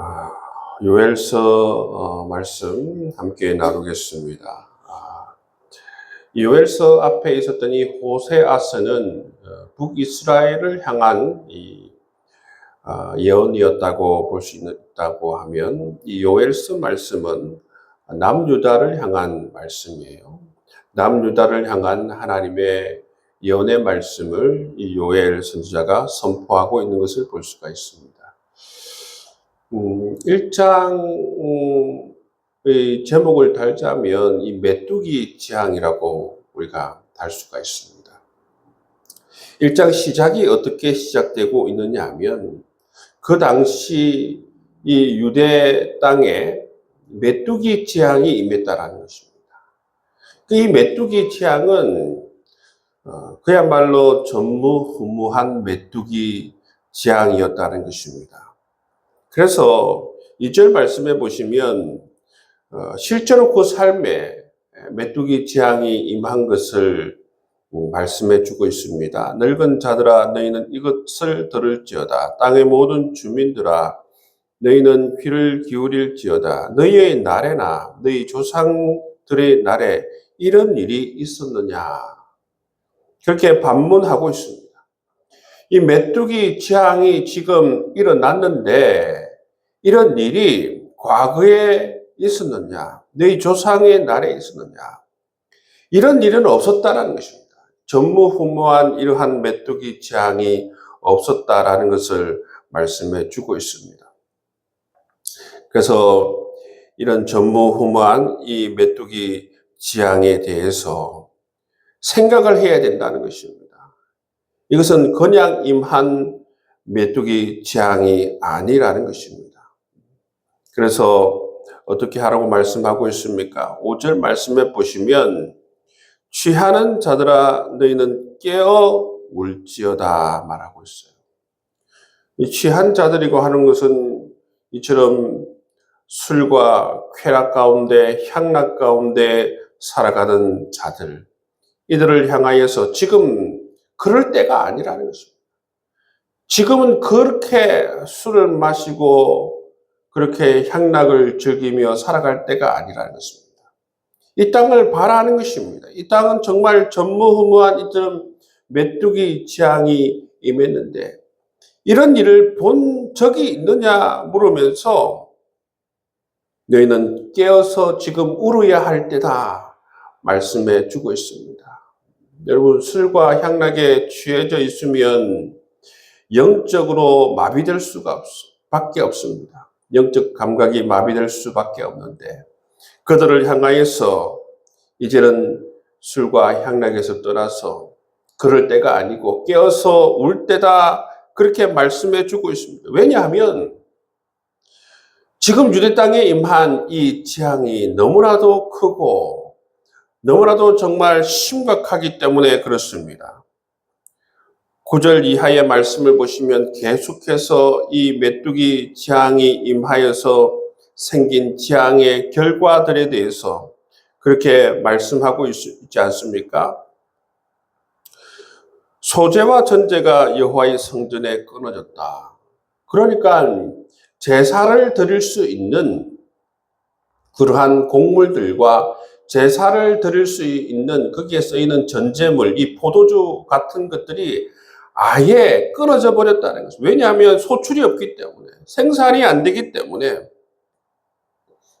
아, 요엘서 어, 말씀 함께 나누겠습니다. 아, 이 요엘서 앞에 있었던 이 호세아서는 어, 북이스라엘을 향한 이 아, 예언이었다고 볼 수 있다고 하면 이 요엘서 말씀은 남유다를 향한 말씀이에요. 남유다를 향한 하나님의 예언의 말씀을 이 요엘 선지자가 선포하고 있는 것을 볼 수가 있습니다. 음, 1장의 제목을 달자면 이 메뚜기 지향이라고 우리가 달 수가 있습니다. 1장 시작이 어떻게 시작되고 있느냐 하면 그 당시 이 유대 땅에 메뚜기 지향이 임했다라는 것입니다. 이 메뚜기 지향은 어, 그야말로 전무후무한 메뚜기 지향이었다는 것입니다. 그래서 2절 말씀해 보시면 어, 실제로 그 삶에 메뚜기 지향이 임한 것을 음, 말씀해 주고 있습니다. 늙은 자들아 너희는 이것을 들을지어다. 땅의 모든 주민들아 너희는 귀를 기울일지어다. 너희의 날에나 너희 조상들의 날에 이런 일이 있었느냐. 그렇게 반문하고 있습니다. 이 메뚜기 지향이 지금 일어났는데 이런 일이 과거에 있었느냐? 너희 조상의 날에 있었느냐? 이런 일은 없었다라는 것입니다. 전무후무한 이러한 메뚜기 지향이 없었다라는 것을 말씀해 주고 있습니다. 그래서 이런 전무후무한 이 메뚜기 지향에 대해서 생각을 해야 된다는 것입니다. 이것은 그냥 임한 메뚜기 지향이 아니라는 것입니다. 그래서 어떻게 하라고 말씀하고 있습니까? 5절 말씀에 보시면 취하는 자들아 너희는 깨어 울지어다 말하고 있어요. 이 취한 자들이고 하는 것은 이처럼 술과 쾌락 가운데 향락 가운데 살아가는 자들 이들을 향하여서 지금 그럴 때가 아니라는 것입니다. 지금은 그렇게 술을 마시고 그렇게 향락을 즐기며 살아갈 때가 아니라는 것입니다. 이 땅을 바라는 것입니다. 이 땅은 정말 전무후무한 이처럼 메뚜기 지향이 임했는데 이런 일을 본 적이 있느냐 물으면서 너희는 깨어서 지금 울어야 할 때다 말씀해 주고 있습니다. 여러분 술과 향락에 취해져 있으면 영적으로 마비될 수가 없, 밖에 없습니다. 영적 감각이 마비될 수밖에 없는데 그들을 향하여서 이제는 술과 향락에서 떠나서 그럴 때가 아니고 깨어서 울 때다 그렇게 말씀해 주고 있습니다. 왜냐하면 지금 유대 땅에 임한 이 재앙이 너무나도 크고 너무나도 정말 심각하기 때문에 그렇습니다. 9절 이하의 말씀을 보시면 계속해서 이 메뚜기 재앙이 임하여서 생긴 재앙의 결과들에 대해서 그렇게 말씀하고 있지 않습니까? 소재와 전제가 여호와의 성전에 끊어졌다. 그러니까 제사를 드릴 수 있는 그러한 곡물들과 제사를 드릴 수 있는 거기에 쓰이는 전제물, 이 포도주 같은 것들이 아예 끊어져 버렸다는 것입 왜냐하면 소출이 없기 때문에 생산이 안 되기 때문에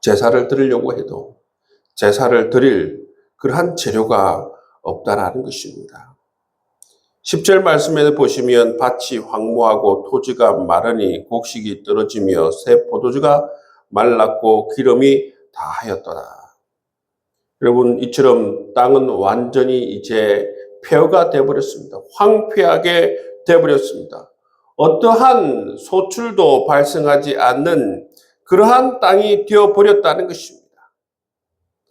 제사를 드리려고 해도 제사를 드릴 그러한 재료가 없다라는 것입니다. 10절 말씀에 보시면 밭이 황무하고 토지가 마르니 곡식이 떨어지며 새 포도주가 말랐고 기름이 다하였더라. 여러분 이처럼 땅은 완전히 이제 폐허가 되어버렸습니다. 황폐하게 되어버렸습니다. 어떠한 소출도 발생하지 않는 그러한 땅이 되어버렸다는 것입니다.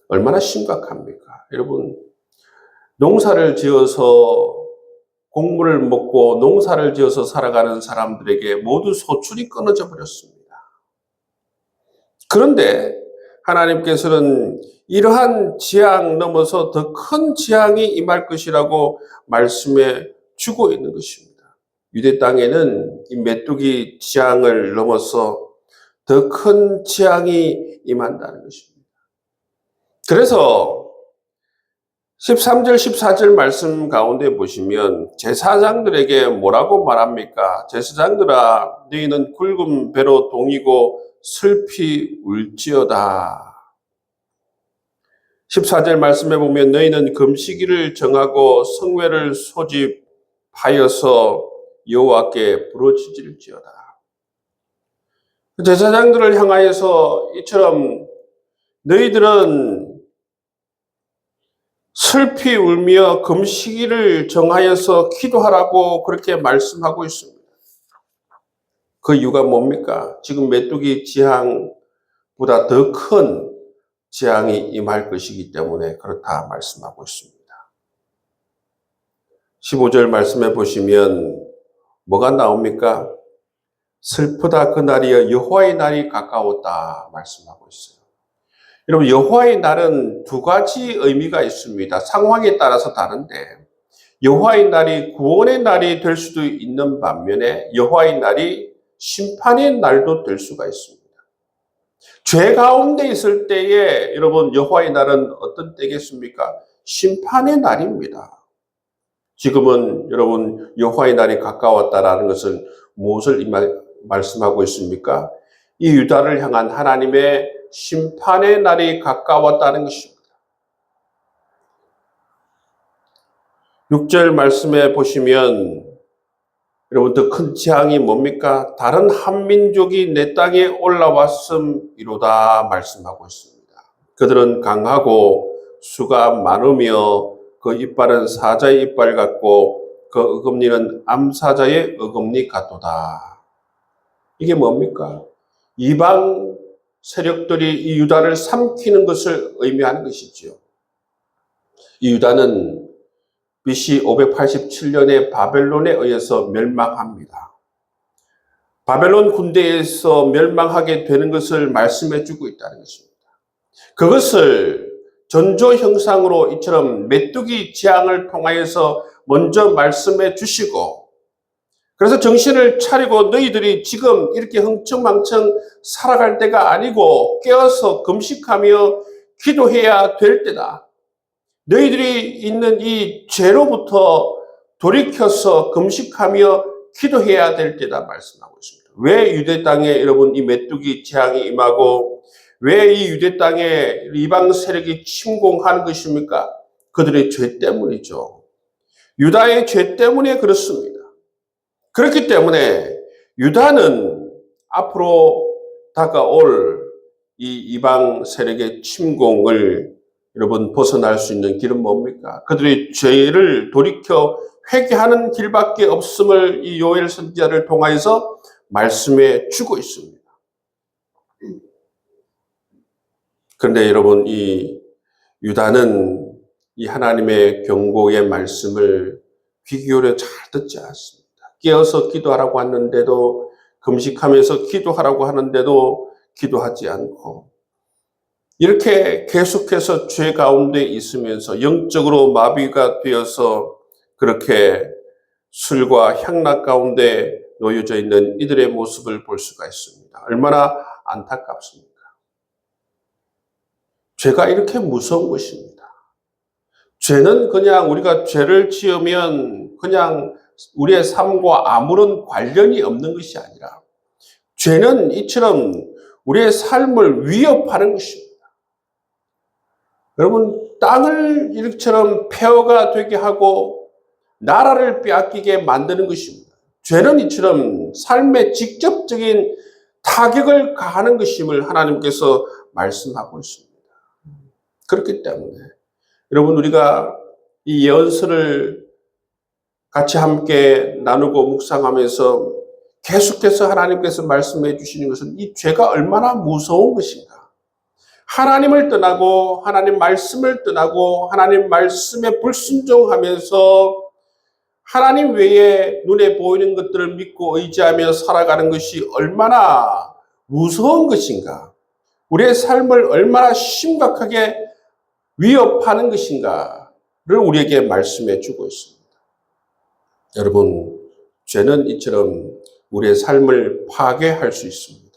얼마나 심각합니까? 여러분, 농사를 지어서 곡물을 먹고 농사를 지어서 살아가는 사람들에게 모두 소출이 끊어져 버렸습니다. 그런데 하나님께서는 이러한 지향 넘어서 더 큰 지향이 임할 것이라고 말씀해 주고 있는 것입니다. 유대 땅에는 이 메뚜기 지향을 넘어서 더큰 재앙이 임한다는 것입니다. 그래서 13절, 14절 말씀 가운데 보시면 제사장들에게 뭐라고 말합니까? 제사장들아, 너희는 굵은 배로 동이고 슬피 울지어다. 14절 말씀에 보면 너희는 금식일을 정하고 성회를 소집하여서 여호와께 부르짖을지어다. 제사장들을 향하여서 이처럼 너희들은 슬피 울며 금식일을 정하여서 기도하라고 그렇게 말씀하고 있습니다. 그 이유가 뭡니까? 지금 메뚜기 지향보다 더 큰 재앙이 임할 것이기 때문에 그렇다 말씀하고 있습니다. 15절 말씀해 보시면 뭐가 나옵니까? 슬프다 그 날이여 여호와의 날이 가까웠다 말씀하고 있어요. 여러분 여호와의 날은 두 가지 의미가 있습니다. 상황에 따라서 다른데 여호와의 날이 구원의 날이 될 수도 있는 반면에 여호와의 날이 심판의 날도 될 수가 있습니다. 죄 가운데 있을 때에 여러분 여호와의 날은 어떤 때겠습니까? 심판의 날입니다. 지금은 여러분 여호와의 날이 가까웠다라는 것은 무엇을 말씀하고 있습니까? 이 유다를 향한 하나님의 심판의 날이 가까웠다는 것입니다. 6절 말씀에 보시면 여러분 더 큰 재앙이 뭡니까? 다른 한민족이 내 땅에 올라왔음이로다 말씀하고 있습니다. 그들은 강하고 수가 많으며 그 이빨은 사자의 이빨 같고 그 어금니는 암사자의 어금니 같도다. 이게 뭡니까? 이방 세력들이 이 유다를 삼키는 것을 의미하는 것이지요. 이 유다는 BC 587년에 바벨론에 의해서 멸망합니다. 바벨론 군대에서 멸망하게 되는 것을 말씀해 주고 있다는 것입니다. 그것을 전조 형상으로 이처럼 메뚜기 재앙을 통하여서 먼저 말씀해 주시고 그래서 정신을 차리고 너희들이 지금 이렇게 흥청망청 살아갈 때가 아니고 깨어서 금식하며 기도해야 될 때다. 너희들이 있는 이 죄로부터 돌이켜서 금식하며 기도해야 될 때다 말씀하고 있습니다. 왜 유대 땅에 여러분 이 메뚜기 재앙이 임하고 왜 이 유대 땅에 이방 세력이 침공하는 것입니까? 그들의 죄 때문이죠. 유다의 죄 때문에 그렇습니다. 그렇기 때문에 유다는 앞으로 다가올 이 이방 세력의 침공을 여러분 벗어날 수 있는 길은 뭡니까? 그들의 죄를 돌이켜 회개하는 길밖에 없음을 이 요엘 선지자를 통하여서 말씀해 주고 있습니다. 그런데 여러분 이 유다는 이 하나님의 경고의 말씀을 귀 기울여 잘 듣지 않습니다. 깨어서 기도하라고 하는데도 금식하면서 기도하라고 하는데도 기도하지 않고 이렇게 계속해서 죄 가운데 있으면서 영적으로 마비가 되어서 그렇게 술과 향락 가운데 놓여져 있는 이들의 모습을 볼 수가 있습니다. 얼마나 안타깝습니까? 죄가 이렇게 무서운 것입니다. 죄는 그냥 우리가 죄를 지으면 그냥 우리의 삶과 아무런 관련이 없는 것이 아니라 죄는 이처럼 우리의 삶을 위협하는 것입니다. 여러분, 땅을 이처럼 폐허가 되게 하고 나라를 빼앗기게 만드는 것입니다. 죄는 이처럼 삶에 직접적인 타격을 가하는 것임을 하나님께서 말씀하고 있습니다. 그렇기 때문에 여러분 우리가 이 예언서를 같이 함께 나누고 묵상하면서 계속해서 하나님께서 말씀해 주시는 것은 이 죄가 얼마나 무서운 것인가. 하나님을 떠나고 하나님 말씀을 떠나고 하나님 말씀에 불순종하면서 하나님 외에 눈에 보이는 것들을 믿고 의지하며 살아가는 것이 얼마나 무서운 것인가. 우리의 삶을 얼마나 심각하게 위협하는 것인가를 우리에게 말씀해 주고 있습니다. 여러분, 죄는 이처럼 우리의 삶을 파괴할 수 있습니다.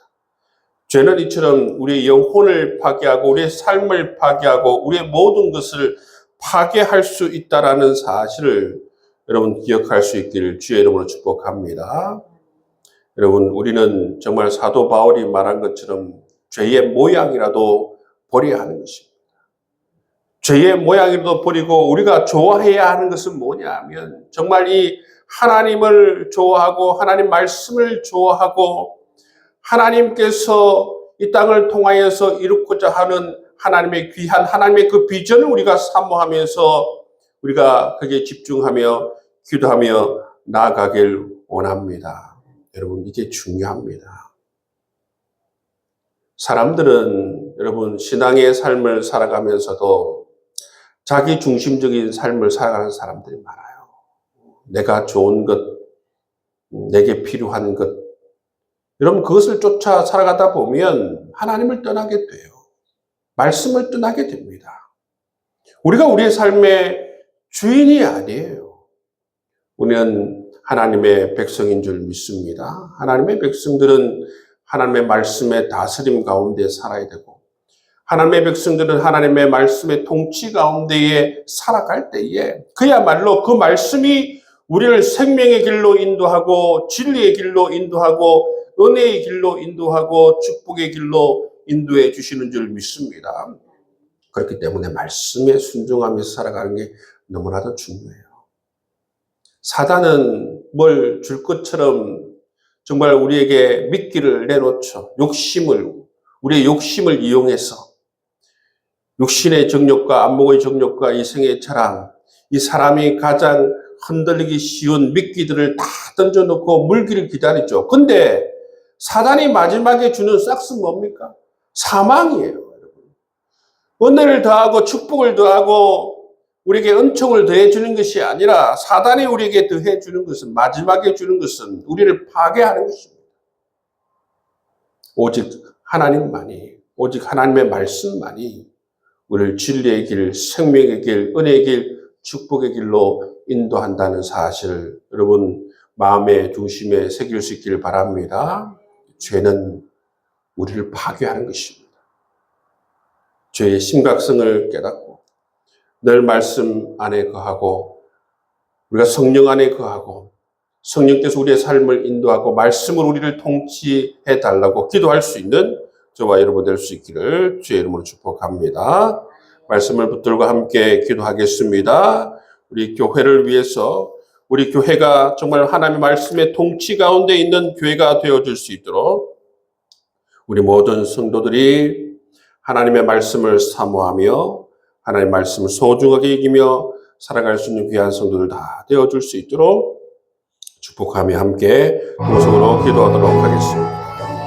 죄는 이처럼 우리의 영혼을 파괴하고 우리의 삶을 파괴하고 우리의 모든 것을 파괴할 수 있다라는 사실을 여러분 기억할 수 있기를 주의 이름으로 축복합니다. 여러분 우리는 정말 사도 바울이 말한 것처럼 죄의 모양이라도 버려야 하는 것입니다. 죄의 모양이라도 버리고 우리가 좋아해야 하는 것은 뭐냐면 정말 이 하나님을 좋아하고 하나님 말씀을 좋아하고 하나님께서 이 땅을 통하여서 이루고자 하는 하나님의 귀한 하나님의 그 비전을 우리가 사모하면서 우리가 거기에 집중하며 기도하며 나아가길 원합니다. 여러분 이게 중요합니다. 사람들은 여러분 신앙의 삶을 살아가면서도 자기 중심적인 삶을 살아가는 사람들이 많아요. 내가 좋은 것, 내게 필요한 것. 여러분 그것을 쫓아 살아가다 보면 하나님을 떠나게 돼요. 말씀을 떠나게 됩니다. 우리가 우리의 삶의 주인이 아니에요. 우리는 하나님의 백성인 줄 믿습니다. 하나님의 백성들은 하나님의 말씀의 다스림 가운데 살아야 되고, 하나님의 백성들은 하나님의 말씀의 통치 가운데에 살아갈 때에 그야말로 그 말씀이 우리를 생명의 길로 인도하고 진리의 길로 인도하고 은혜의 길로 인도하고 축복의 길로 인도해 주시는 줄 믿습니다. 그렇기 때문에 말씀에 순종하면서 살아가는 게 너무나도 중요해요. 사단은 뭘 줄 것처럼 정말 우리에게 미끼를 내놓죠. 욕심을, 우리의 욕심을 이용해서 육신의 정욕과 안목의 정욕과 이생의 자랑, 이 사람이 가장 흔들리기 쉬운 미끼들을 다 던져놓고 물기를 기다리죠. 근데 사단이 마지막에 주는 싹스 뭡니까? 사망이에요, 여러분. 은혜를 더하고 축복을 더하고 우리에게 은총을 더해 주는 것이 아니라 사단이 우리에게 더해 주는 것은 마지막에 주는 것은 우리를 파괴하는 것입니다. 오직 하나님만이 오직 하나님의 말씀만이 우리를 진리의 길, 생명의 길, 은혜의 길, 축복의 길로 인도한다는 사실을 여러분 마음의 중심에 새길 수 있기를 바랍니다. 죄는 우리를 파괴하는 것입니다. 죄의 심각성을 깨닫고 늘 말씀 안에 거하고 우리가 성령 안에 거하고 성령께서 우리의 삶을 인도하고 말씀으로 우리를 통치해 달라고 기도할 수 있는 저와 여러분 될 수 있기를 주의 이름으로 축복합니다. 말씀을 붙들고 함께 기도하겠습니다. 우리 교회를 위해서 우리 교회가 정말 하나님의 말씀의 통치 가운데 있는 교회가 되어줄 수 있도록 우리 모든 성도들이 하나님의 말씀을 사모하며 하나님의 말씀을 소중하게 이기며 살아갈 수 있는 귀한 성도들 다 되어줄 수 있도록 축복하며 함께 동성으로 기도하도록 하겠습니다.